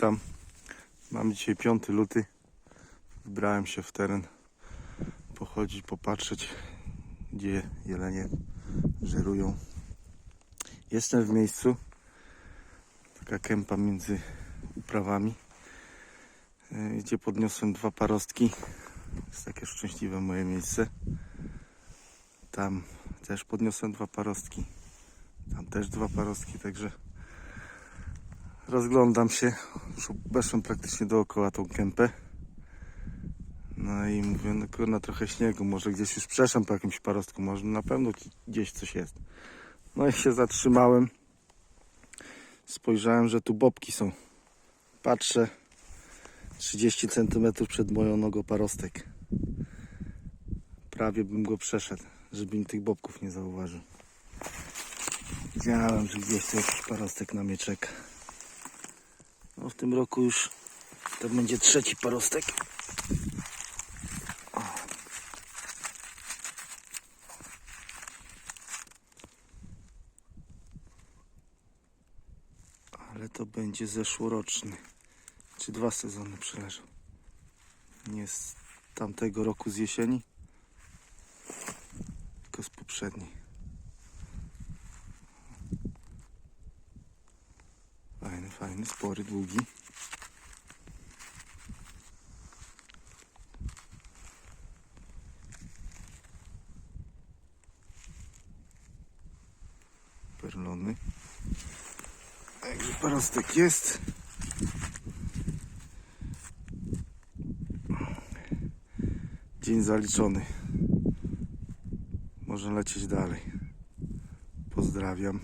witam. Mamy dzisiaj 5 luty. Wybrałem się w teren pochodzić, popatrzeć, gdzie jelenie żerują. Jestem w miejscu. Taka kępa między uprawami, y, gdzie podniosłem dwa parostki. Jest takie szczęśliwe moje miejsce. Tam też podniosłem dwa parostki. Tam też dwa parostki, także rozglądam się. Już obeszłem praktycznie dookoła tą kępę. No i mówię, no kurna, trochę śniegu, może gdzieś już przeszłem po jakimś parostku, może na pewno gdzieś coś jest. No i się zatrzymałem. Spojrzałem, że tu bobki są. Patrzę, 30 cm przed moją nogą parostek. Prawie bym go przeszedł, żeby mi tych bobków nie zauważył. Wiedziałem, że gdzieś tu jakiś parostek na mnie czeka. No w tym roku już to będzie trzeci parostek. Ale to będzie zeszłoroczny. Czy dwa sezony przeleżą. Nie z tamtego roku z jesieni, tylko z poprzedniej. Fajny, fajny, spory, długi. Perlony. Także parostek jest. Dzień zaliczony. Można lecieć dalej. Pozdrawiam.